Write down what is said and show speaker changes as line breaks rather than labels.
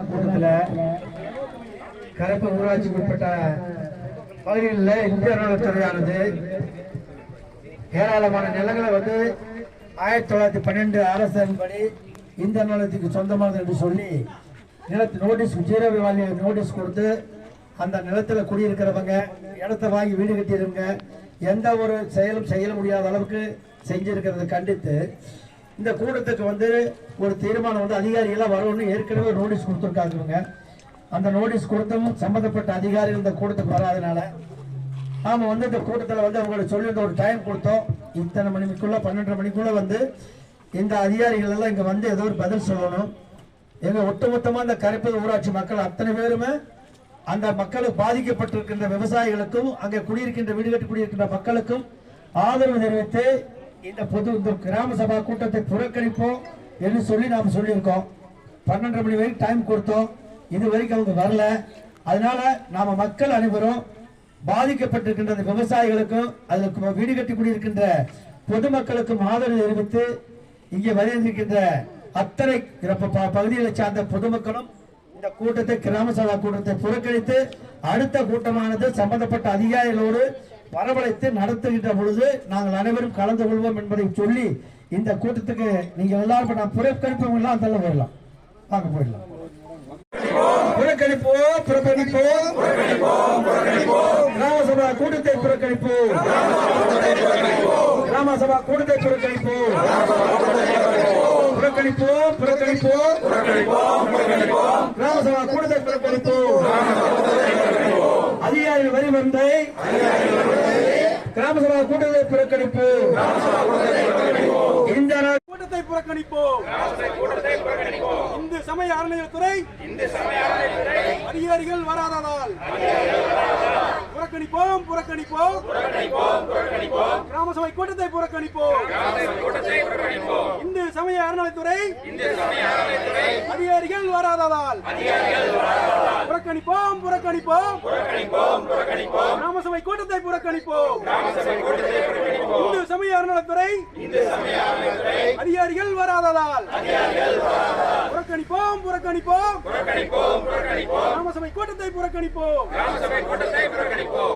கூட்டத்தில் கரப்ப ஊராட்சிக்கு உட்பட்ட பகுதிகளில் இந்திய நலத்துறையானது ஏராளமான நிலங்களை வந்து ஆயிரத்தி தொள்ளாயிரத்தி பன்னெண்டு அரசின் படி இந்த நிலத்துக்கு சொந்தமானது என்று சொல்லி நிலத்து நோட்டீஸ் ஜீரோ வேல்யூ நோட்டீஸ் கொடுத்து அந்த நிலத்தில் குடியிருக்கிறவங்க இடத்த வாங்கி வீடு கட்டியிருங்க எந்த ஒரு செயலும் செய்ய முடியாத அளவுக்கு செஞ்சிருக்கிறத கண்டித்து இந்த கூட்டத்துக்கு வந்து ஒரு தீர்மானம் வந்து அதிகாரிகளாக வரணும்னு ஏற்கனவே நோட்டீஸ் கொடுத்துருக்காங்க அந்த நோட்டீஸ் கொடுத்தும் சம்பந்தப்பட்ட அதிகாரிகள் இந்த கூட்டத்துக்கு வராதனால நாம் வந்து இந்த கூட்டத்தில் வந்து அவங்களுக்கு சொல்லியிருந்த ஒரு டைம் கொடுத்தோம். இத்தனை மணிக்குள்ளே பன்னெண்டரை மணிக்குள்ள வந்து இந்த அதிகாரிகள் எல்லாம் இங்கே வந்து ஏதோ ஒரு பதில் சொல்லணும். எங்கள் ஒட்டுமொத்தமாக இந்த கரைப்பது ஊராட்சி மக்கள் அத்தனை பேருமே அந்த மக்களுக்கு பாதிக்கப்பட்டிருக்கின்ற விவசாயிகளுக்கும் அங்கே குடியிருக்கின்ற வீடு கட்டி குடியிருக்கின்ற மக்களுக்கும் ஆதரவு தெரிவித்து இந்த பொது இந்த கிராம சபா கூட்டத்தை புறக்கணிப்போம் என்று சொல்லி நாம் சொல்லியிருக்கோம். பன்னெண்டரை மணி வரைக்கும் டைம் கொடுத்தோம். இது வரைக்கும் அவங்க வரல. அதனால நாம மக்கள் அனைவரும் பாதிக்கப்பட்டிருக்கின்ற விவசாயிகளுக்கும் அதுக்கு வீடு கட்டி குடியிருக்கின்ற பொதுமக்களுக்கும் ஆதரவு தெரிவித்து இங்கே வரையிருக்கின்ற அத்தனை ப- பகுதிகளை சார்ந்த பொதுமக்களும் இந்த கூட்டத்தை கிராம சபா கூட்டத்தை புறக்கணித்து அடுத்த கூட்டமானது சம்பந்தப்பட்ட அதிகாரிகளோடு வரவழைத்து நடத்துகின்ற பொழுது நாங்கள் அனைவரும் கலந்து கொள்வோம் என்பதை சொல்லி இந்த கூட்டத்துக்கு நீங்க எல்லாரும் நான் புறக்கணிப்பவங்க எல்லாம் தள்ள போயிடலாம் வாங்க போயிடலாம். புறக்கணிப்போம் புறக்கணிப்போம். கிராம சபா கூட்டத்தை புறக்கணிப்போம். கிராம சபா கூட்டத்தை புறக்கணிப்போம். புறக்கணிப்போம் புறக்கணிப்போம். கிராம சபா கூட்டத்தை புறக்கணிப்போம். அதிகாரிகள் வரி வந்தை கிராம சபா கூட்டத்தை புறக்கணிப்போம். இந்த நாள்
கூட்டத்தை புறக்கணிப்போம். இந்து சமய அறநிலையத்துறை அதிகாரிகள் வராததால் புறக்கணிப்போம் புறக்கணிப்போம். கிராம சபை கூட்டத்தை புறக்கணிப்போம். இந்து சமய அறநிலையத்துறை அதிகாரிகள் வராததால் புறக்கணிப்போம் புறக்கணிப்போம். கிராம சபை கூட்டத்தை புறக்கணிப்போம். இந்து சமய அறநிலையத்துறை அதிகாரிகள் வராததால் புறக்கணிப்போம் புறக்கணிப்போம். கிராம சபை கூட்டத்தை புறக்கணிப்போம்.